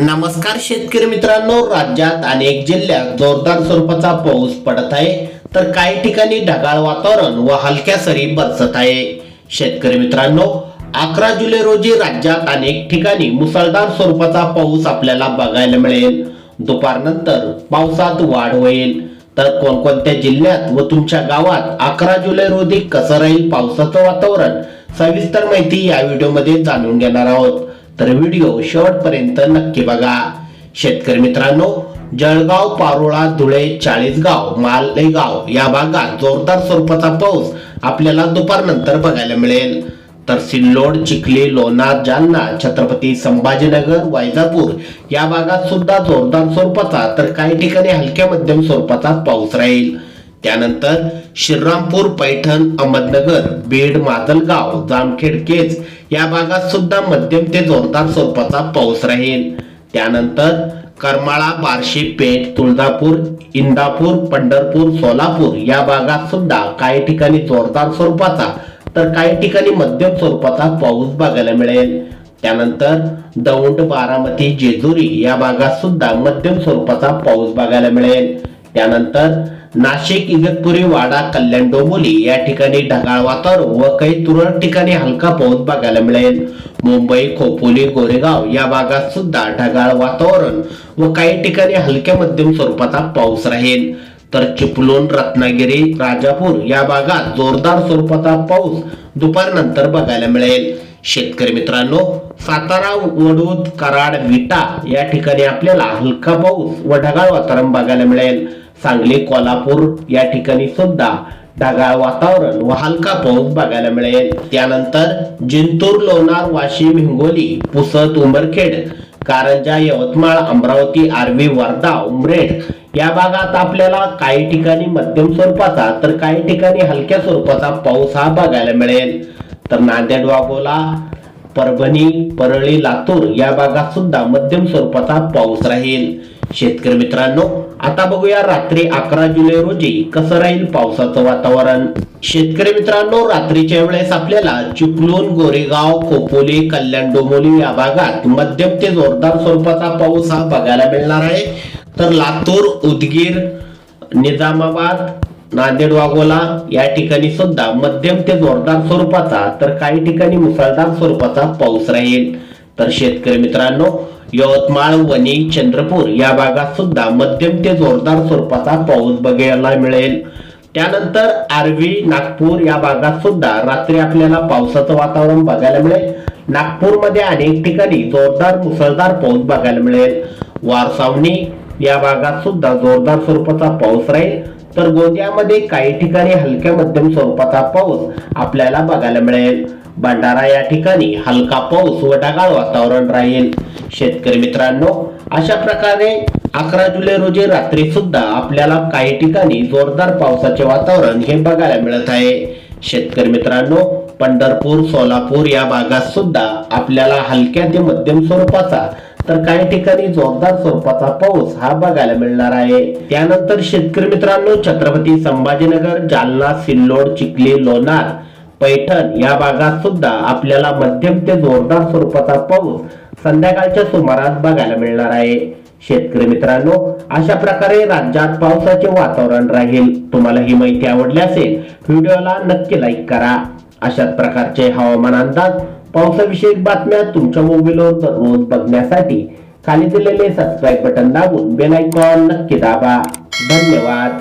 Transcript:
नमस्कार शेतकरी मित्रांनो राज्यात अनेक जिल्ह्यात जोरदार स्वरूपाचा पाऊस पडत आहे. तर काही ठिकाणी ढगाळ वातावरण व हलक्या सरी बरसत आहे. शेतकरी मित्रांनो अकरा जुलै रोजी राज्यात अनेक ठिकाणी मुसळधार स्वरूपाचा पाऊस आपल्याला बघायला मिळेल. दुपारनंतर पावसात वाढ होईल. तर कोणकोणत्या जिल्ह्यात व तुमच्या गावात अकरा जुलै रोजी कसं राहील पावसाचं वातावरण? सविस्तर माहिती या व्हिडिओमध्ये जाणून घेणार आहोत. तर व्हिडिओ शेवटपर्यंत नक्की बघा. शेतकरी मित्रांनो जळगाव पारोळा धुळे चाळीसगाव मालेगाव या भागात जोरदार स्वरूपाचा पाऊस आपल्याला दुपारनंतर बघायला मिळेल. तर सिल्लोड चिखली लोणार जालना छत्रपती संभाजीनगर वैजापूर या भागात सुद्धा जोरदार स्वरूपाचा तर काही ठिकाणी हलक्या मध्यम स्वरूपाचा पाऊस राहील. त्यानंतर श्रीरामपूर पैठण अहमदनगर बीड माजलगाव जामखेड केज या भागात सुद्धा मध्यम ते जोरदार स्वरूपाचा पाऊस राहील. त्यानंतर करमाळा बार्शी पेठ तुळजापूर इंदापूर पंढरपूर सोलापूर या भागात सुद्धा काही ठिकाणी जोरदार स्वरूपाचा तर काही ठिकाणी मध्यम स्वरूपाचा पाऊस बघायला मिळेल. त्यानंतर दौंड बारामती जेजुरी या भागात सुद्धा मध्यम स्वरूपाचा पाऊस बघायला मिळेल. त्यानंतर नाशिक इगतपुरी वाडा कल्याण डोंबोली या ठिकाणी ढगाळ वातावरण व काही तुरळक ठिकाणी हलका पाऊस बघायला मिळेल. मुंबई खोपोली गोरेगाव या भागात सुद्धा ढगाळ वातावरण व काही ठिकाणी हलक्या मध्यम स्वरूपाचा पाऊस राहील. तर चिपळूण रत्नागिरी राजापूर या भागात जोरदार स्वरूपाचा पाऊस दुपारनंतर बघायला मिळेल. शेतकरी मित्रांनो सातारा वडूद कराड विटा या ठिकाणी आपल्याला हलका पाऊस व ढगाळ वातावरण बघायला मिळेल. सांगली कोल्हापूर या ठिकाणी सुद्धा ढगाळ वातावरण व हलका पाऊस बघायला मिळेल. त्यानंतर जिंतूर लोणार वाशिम हिंगोली पुसद उंबरखेड कारंजा यवतमाळ अमरावती आर्वी वर्धा उमरेड या भागात आपल्याला काही ठिकाणी मध्यम स्वरूपाचा तर काही ठिकाणी हलक्या स्वरूपाचा पाऊस हा बघायला मिळेल. तर नांदेड वाघोला परभणी परळी लातूर या भागात सुद्धा मध्यम स्वरूपाचा पाऊस राहील. शेतकरी मित्रांनो आता बघूया रात्री अकरा जुलै रोजी कसं राहील पावसाचं वातावरण. शेतकरी मित्रांनो रात्रीच्या वेळेस आपल्याला चिपलून गोरेगाव खोपोली कल्याण डोंबोली या भागात मध्यम ते जोरदार स्वरूपाचा पाऊस हा बघायला मिळणार आहे. तर लातूर उदगीर निजामाबाद नांदेड वाघोला या ठिकाणी सुद्धा मध्यम ते जोरदार स्वरूपाचा तर काही ठिकाणी मुसळधार स्वरूपाचा पाऊस राहील. तर शेतकरी मित्रांनो यवतमाळ वणी चंद्रपूर या भागात सुद्धा मध्यम ते जोरदार स्वरूपाचा पाऊस बघायला मिळेल. त्यानंतर आर्वी नागपूर या भागात सुद्धा रात्री आपल्याला पावसाचं वातावरण बघायला मिळेल. नागपूरमध्ये अनेक ठिकाणी जोरदार मुसळधार पाऊस बघायला मिळेल. वारसावणी या भागात सुद्धा जोरदार स्वरूपाचा पाऊस राहील. तर गोंदियामध्ये काही ठिकाणी हलक्या मध्यम स्वरूपाचा पाऊस आपल्याला बघायला मिळेल. भंडारा या ठिकाणी हलका पाऊस व ढगाळ वातावरण राहील. शेतकरी मित्रांनो अशा प्रकारे अकरा जुलै रोजी रात्री सुद्धा आपल्याला काही ठिकाणी जोरदार पावसाचे वातावरण हे बघायला मिळत आहे. शेतकरी मित्रांनो पंढरपूर सोलापूर या भागात सुद्धा आपल्याला हलक्या ते मध्यम स्वरूपाचा तर काही ठिकाणी जोरदार स्वरूपाचा पाऊस हा बघायला मिळणार आहे. त्यानंतर शेतकरी मित्रांनो छत्रपती संभाजीनगर जालना सिल्लोड चिखली लोणार पैठण या भागात सुद्धा आपल्याला मध्यम ते जोरदार स्वरूपाचा पाऊस संध्याकाळच्या सुमारास बघायला मिळणार आहे. शेतकरी मित्रांनो अशा प्रकारे राज्यात पावसाचे वातावरण राहील. तुम्हाला ही माहिती आवडली असेल व्हिडिओला नक्की लाईक करा. अशाच प्रकारचे हवामान अंदाज पावसाविषयक बातम्या तुमच्या मोबाईलवर दररोज बघण्यासाठी खाली दिलेले सबस्क्राईब बटन दाबून बेल आयकॉन नक्की दाबा. धन्यवाद.